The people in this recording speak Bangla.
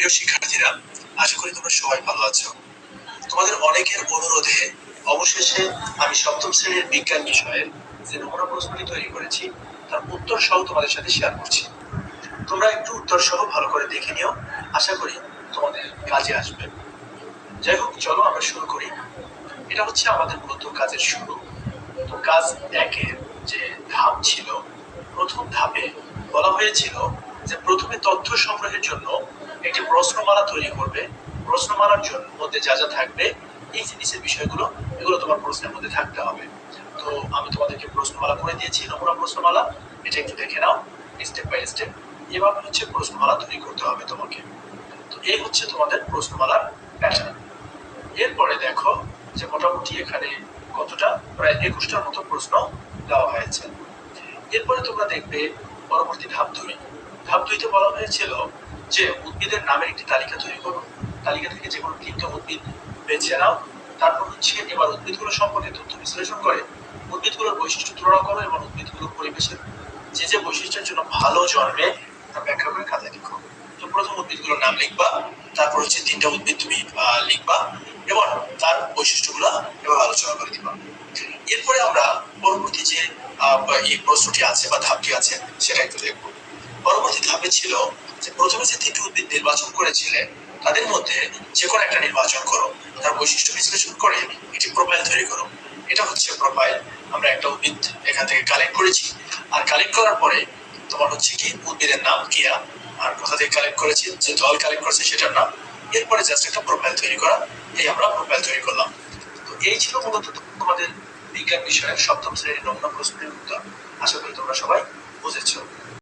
প্রিয় শিক্ষার্থীরা, আশা করি তোমরা সবাই ভালো আছো। তোমাদের অনেকের অনুরোধে অবশেষে আমি সপ্তম শ্রেণির বিজ্ঞান বিষয়ের যে নমুনা প্রশ্নটি তৈরি করেছি, তার উত্তর সহ তোমাদের সাথে শেয়ার করছি। তোমরা একটু উত্তর সহ ভালো করে দেখে নিও, আশা করি তোমাদের কাজে আসবে। যাই হোক, চলো আমরা শুরু করি। এটা হচ্ছে আমাদের মূলত কাজের শুরু। তো কাজ একের যে ধাপ ছিল, প্রথম ধাপে বলা হয়েছিল যে প্রথমে তথ্য সংগ্রহের জন্য একটি প্রশ্নমালা তৈরি করবে, প্রশ্নমালার জন্য মধ্যে যা যা থাকবে, এই জিনিসের বিষয়গুলো, এগুলো তোমার প্রশ্নের মধ্যে থাকতে হবে। তো আমি তোমাদেরকে প্রশ্নমালা করে দিয়েছি, নমুনা প্রশ্নমালা, এটা একটু দেখে নাও স্টেপ বাই স্টেপ এভাবে হচ্ছে প্রশ্নমালা তৈরি করতে হবে তোমাকে। তো এই হচ্ছে তোমাদের প্রশ্নমালার প্যাটার্ন এরপরে দেখো যে মোটামুটি এখানে কতটা, প্রায় একুশটার মতো প্রশ্ন দেওয়া হয়েছে। এরপরে তোমরা দেখবে পরবর্তী ধাপ দুই। ধাপ দুইতে বলা হয়েছিল যে উদ্ভিদের নামের একটি তালিকা তৈরি করো তালিকা থেকে যে কোনো তিনটে উদ্ভিদ বেছে নাও, তারপর হচ্ছে এবার উদ্ভিদগুলো সম্পর্কে তথ্য বিশ্লেষণ করে উদ্ভিদগুলোর বৈশিষ্ট্য তুলনা করো এবং উদ্ভিদগুলোর পরিবেশের যে যে বৈশিষ্ট্যের জন্য ভালো জন্মে তা ব্যাখ্যা করে খাতায় লিখো। তো প্রথম উদ্ভিদগুলোর নাম লিখবা, তারপর হচ্ছে তিনটা উদ্ভিদ তুমি লিখবা এবং তার বৈশিষ্ট্যগুলো এবার আলোচনা করে দিবা। এরপরে আমরা পরবর্তী যে এই প্রশ্নটি আছে বা ধাপটি আছে সেটা একটু দেখব। পরবর্তী ধাপে ছিল যে প্রথমে যে তিনটি উদ্ভিদ নির্বাচন করেছিলে, তাদের মধ্যে যে কোনো একটা নির্বাচন করো। তার বৈশিষ্ট্য বিশ্লেষণ করে একটি প্রোফাইল তৈরি করো। এটা হচ্ছে প্রোফাইল আমরা একটা উদ্ভিদ এখান থেকে কালেক্ট করেছি। আর কালেক্ট করার পরে তোমার হচ্ছে কি, উদ্ভিদের নাম কিয়া? আর কোথা থেকে কালেক্ট করেছি? যে দল কালেক্ট করেছে সেটার নাম। এরপরে জাস্ট একটা প্রোফাইল তৈরি করা। এই আমরা প্রোফাইল তৈরি করলাম। তো এই ছিল মূলত তোমাদের বিজ্ঞান বিষয়ের সপ্তম শ্রেণির নমুনা প্রশ্নের উত্তর। আশা করি তোমরা সবাই বুঝেছ।